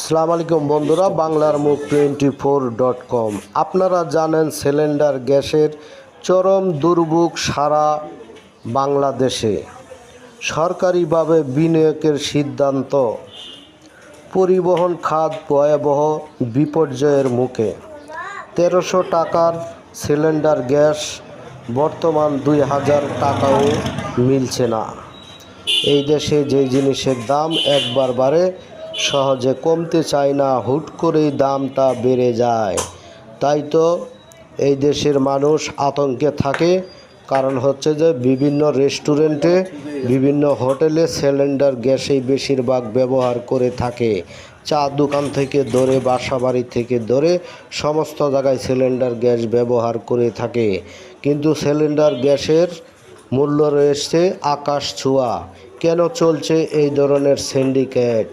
সালাম আলাইকুম বন্ধুরা, বাংলার মুখ টোয়েন্টি ফোর ডট কম আপনারা জানেন সিলিন্ডার গ্যাসের চরম দুর্ভোগ সারা বাংলাদেশে। সরকারিভাবে বিনিয়োগের সিদ্ধান্ত। পরিবহন খাত ভয়াবহ বিপর্যয়ের মুখে। তেরোশো টাকার সিলিন্ডার গ্যাস বর্তমান দুই হাজার টাকাও মিলছে না। এই দেশে যে জিনিসের দাম একবার বাড়ে সহজে কমতে চায় না, হুট করেই দামটা বেড়ে যায়। তাই তো এই দেশের মানুষ আতঙ্কে থাকে। কারণ হচ্ছে যে বিভিন্ন রেস্টুরেন্টে, বিভিন্ন হোটেলে সিলিন্ডার গ্যাসেই বেশিরভাগ ব্যবহার করে থাকে। চা দোকান থেকে ধরে বাসা বাড়ি থেকে ধরে সমস্ত জায়গায় সিলিন্ডার গ্যাস ব্যবহার করে থাকে। কিন্তু সিলিন্ডার গ্যাসের মূল্য রয়েছে আকাশ ছোঁয়া। কেন চলছে এই ধরনের সিন্ডিকেট?